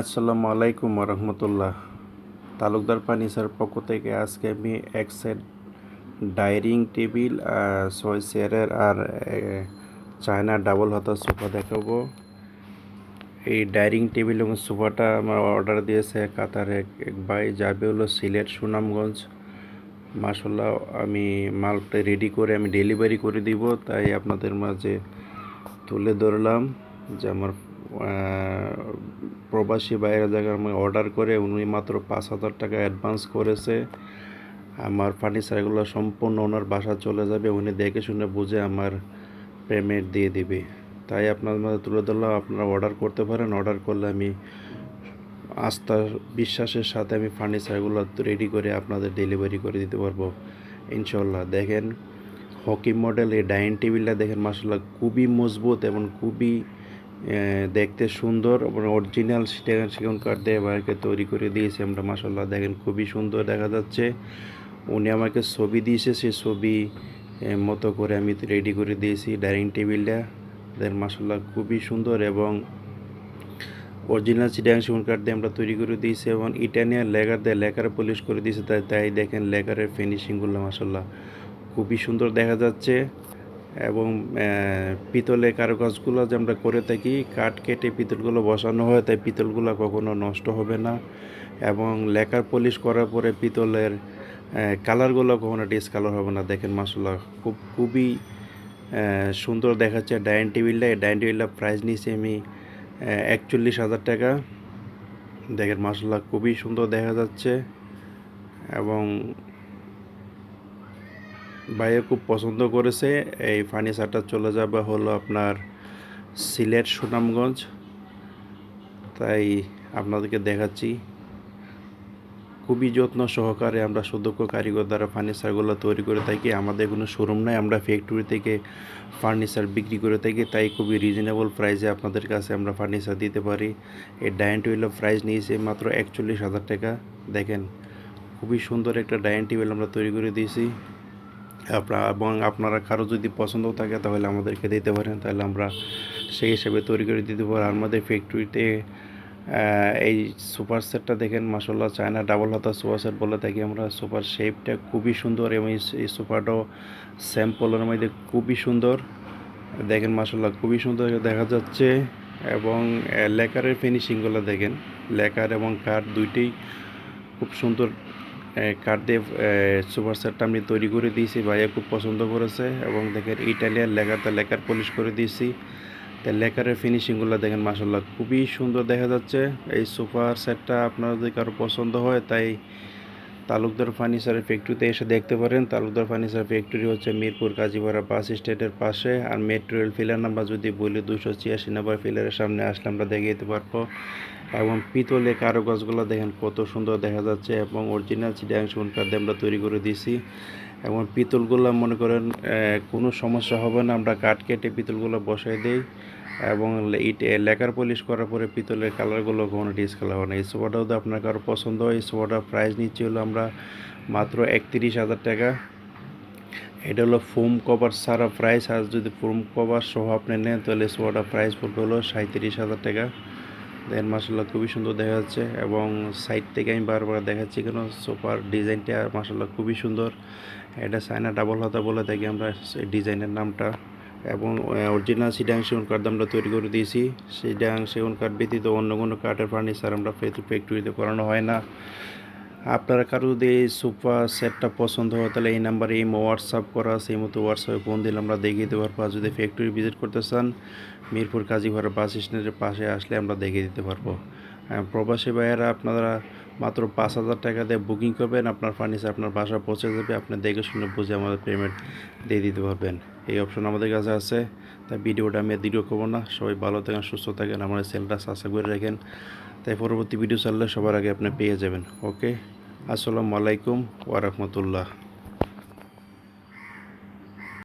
আসসালামু আলাইকুম রহমতুল্লাহ তালুকদার ফার্নিচার পক্ষ থেকে আজকে আমি এক সেট ডাইনিং টেবিল ছয় চেয়ারের আর চায়না ডাবল হাতা সোফা দেখাবো। এই ডাইনিং টেবিল এবং সোফাটা আমার অর্ডার দিয়েছে কাতার এক এক ভাই, যাবে হলো সিলেট, সুনামগঞ্জ। মাসাল্লাহ আমি মালটা রেডি করে আমি ডেলিভারি করে দিব, তাই আপনাদের মাঝে তুলে ধরলাম যে আমার প্রবাসী বাইরে জায়গায় আমি অর্ডার করে উনি মাত্র পাঁচ হাজার টাকা অ্যাডভান্স করেছে। আমার ফার্নিচারগুলো সম্পূর্ণ ওনার বাসা চলে যাবে, উনি দেখে শুনে বুঝে আমার পেমেন্ট দিয়ে দিবে। তাই আপনার মধ্যে তুলে ধরলাম, আপনারা অর্ডার করতে পারেন অর্ডার করলে আমি আস্থা বিশ্বাসের সাথে আমি ফার্নিচারগুলো রেডি করে আপনাদের ডেলিভারি করে দিতে পারব। ইনশাল্লাহ দেখেন হকি মডেল এই ডাইনিং টেবিলটা দেখেন মাসাল্লাহ খুবই মজবুত এবং খুবই দেখতে সুন্দর অরিজিনাল সেখান সেখান কাঠ দিয়ে বাইরে তৈরি করে দিয়েছে। আমরা মাসাল্লাহ দেখেন, খুবই সুন্দর দেখা যাচ্ছে। উনি আমাকে ছবি দিয়েছে সেই ছবি মতো করে আমি রেডি করে দিয়েছি ডাইনিং টেবিলটা দেখেন মাসাল্লাহ খুবই সুন্দর, এবং অরিজিনাল চিটাং সেগুন কাঠ দিয়ে আমরা তৈরি করে দিয়েছি, এবং ইটানিয়ান লেগার দিয়ে লেকার পলিশ করে দিয়েছে। তাই তাই দেখেন, লেকারের ফিনিশিংগুলো মাসাল্লাহ খুবই সুন্দর দেখা যাচ্ছে। এবং পিতলে কারুকাজগুলো যে আমরা করে থাকি, কাঠ কেটে পিতলগুলো বসানো হয়, তাই পিতলগুলো কখনো নষ্ট হবে না। এবং লেকার পলিশ করার পরে পিতলের কালারগুলো কখনো ডিসকালার হবে না। দেখেন মাসাল্লাহ খুব, খুবই সুন্দর দেখাচ্ছে ডাইনিং টেবিলটা। এই ডাইনিং টেবিলটা প্রাইস নিয়েছি আমি একচল্লিশ হাজার টাকা। দেখেন মাসাল্লাহ খুবই সুন্দর দেখা যাচ্ছে। এবং ভাইয়া খুব পছন্দ করেছে। এই ফার্নিচারটা চলে যাবে হলো আপনার সিলেট সুনামগঞ্জ। তাই আপনাদেরকে দেখাচ্ছি। খুবই যত্ন সহকারে আমরা সুদক্ষ কারিগর দ্বারা ফার্নিচারগুলো তৈরি করে থাকি। আমাদের কোনো শোরুম নাই, আমরা ফ্যাক্টরি থেকে ফার্নিচার বিক্রি করে থাকি। তাই খুবই রিজনেবল প্রাইসে আপনাদের কাছে আমরা ফার্নিচার দিতে পারি। এই ডাইনিং টেবিলের প্রাইস নিয়েছে মাত্র একচল্লিশ হাজার টাকা। দেখেন, খুবই সুন্দর একটা ডাইনিং টেবিল আমরা তৈরি করে দিয়েছি। আপনার এবং আপনারা কারও যদি পছন্দ থাকে তাহলে আমাদেরকে দিতে পারেন। তাহলে আমরা সেই হিসেবে তৈরি করে দিতে পারি। আমাদের ফ্যাক্টরিতে এই সুপার সেটটা দেখেন মাসাল্লাহ চায়না ডাবল হাতা সুপার সেট বলে থাকি আমরা। সুপার শেপটা খুবই সুন্দর এবং এই- সুপারটাও স্যাম্পলের মধ্যে খুবই সুন্দর। দেখেন মাসাল্লাহ খুবই সুন্দর দেখা যাচ্ছে। এবং লেকারের ফিনিশিংগুলো দেখেন। লেকার এবং কাঠ দুইটাই খুব সুন্দর কাঠ দিয়ে সুপার সেটটা আমি তৈরি করে দিয়েছি, ভাইয়া খুব পছন্দ করেছে এবং দেখেন ইটালিয়ান লেখাতে লেখার পলিশ করে দিয়েছি। তো লেকারের ফিনিশিংগুলো দেখেন মাসাল্লাহ খুবই সুন্দর দেখা যাচ্ছে। এই সুপার সেটটা আপনার যদি কারও পছন্দ হয়, তাই তালুকদার ফার্নিচারের ফ্যাক্টরিতে এসে দেখতে পারেন। তালুকদার ফার্নিচার ফ্যাক্টরি হচ্ছে মিরপুর কাজীপাড়া বাস স্ট্যান্ডের পাশে। আর মেট্রো রেল ফিলার নাম্বার যদি বলি দুশো ছিয়াশি নাম্বার ফিলারের সামনে আসলে আমরা দেখিয়ে দিতে পারব। এবং পিতলে কারুকাজগুলো দেখেন কত সুন্দর দেখা যাচ্ছে এবং অরিজিনাল চিডিয়াং সুনকার দিয়ে আমরা তৈরি করে দিছি এবং পিতলগুলো মনে করেন কোনো সমস্যা হবে না। আমরা কাঠ কেটে পিতলগুলো বসাই দিই। এবং ইট লেকার পলিশ করার পরে পিতলের কালারগুলো কোনো ডিসকালার হবে না। এই সোফাটাও যদি আপনার কারও পছন্দ হয়, এই সোফাটার প্রাইস নিচ্ছি হলো আমরা মাত্র একত্রিশ হাজার টাকা। এটা হলো ফোম কভার সারা প্রাইস। আর যদি ফোম কভার সহ আপনি নেন, তাহলে সোফাটার প্রাইস পড়বে হলো সাঁত্রিশ হাজার টাকা। দেন মাসাল্লাহ খুবই সুন্দর দেখা যাচ্ছে এবং সাইড থেকে আমি বারবার দেখাচ্ছি কেন, সোফার ডিজাইনটা মাসাল্লাহ খুবই সুন্দর। এটা সাইনা ডাবল হাতা বলে থাকি আমরা ডিজাইনের নামটা। এবং অরিজিনাল সিডাং সেগুন কাঠ আমরা তৈরি করে দিয়েছি। সিডাং সেগুন কাঠ ব্যতীত অন্য কোনো কাঠের ফার্নিচার আমরা ফ্যাক্টরিতে করানো হয় না। আপনারা কারও যদি এই সোফা সেটটা পছন্দ হয়, তাহলে এই নাম্বারে এই হোয়াটসঅ্যাপ করা, সেই মতো হোয়াটসঅ্যাপে ফোন দিলে আমরা দেখিয়ে দিতে পারব আর যদি ফ্যাক্টরি ভিজিট করতে চান, মিরপুর কাজীপাড়া বাস স্ট্যান্ডের পাশে আসলে আমরা দেখিয়ে দিতে পারব। প্রবাসী ভাইয়েরা, আপনারা মাত্র পাঁচ হাজার টাকা দিয়ে বুকিং করবেন, আপনার ফার্নিচার আপনার বাসা পৌঁছে যাবে, আপনি দেখে শুনে বুঝে আমাদের পেমেন্ট দিয়ে দিতে পারবেন। এই অপশন আমাদের কাছে আছে। তাই ভিডিওটা আমি দীর্ঘ করব না। সবাই ভালো থাকেন, সুস্থ থাকেন আমাদের সেলটা সাবস্ক্রাইব করে রাখেন। তাই পরবর্তী ভিডিও চাললে সবার আগে আপনি পেয়ে যাবেন। ওকে আসসালামু আলাইকুম ওয়া রাহমাতুল্লাহ।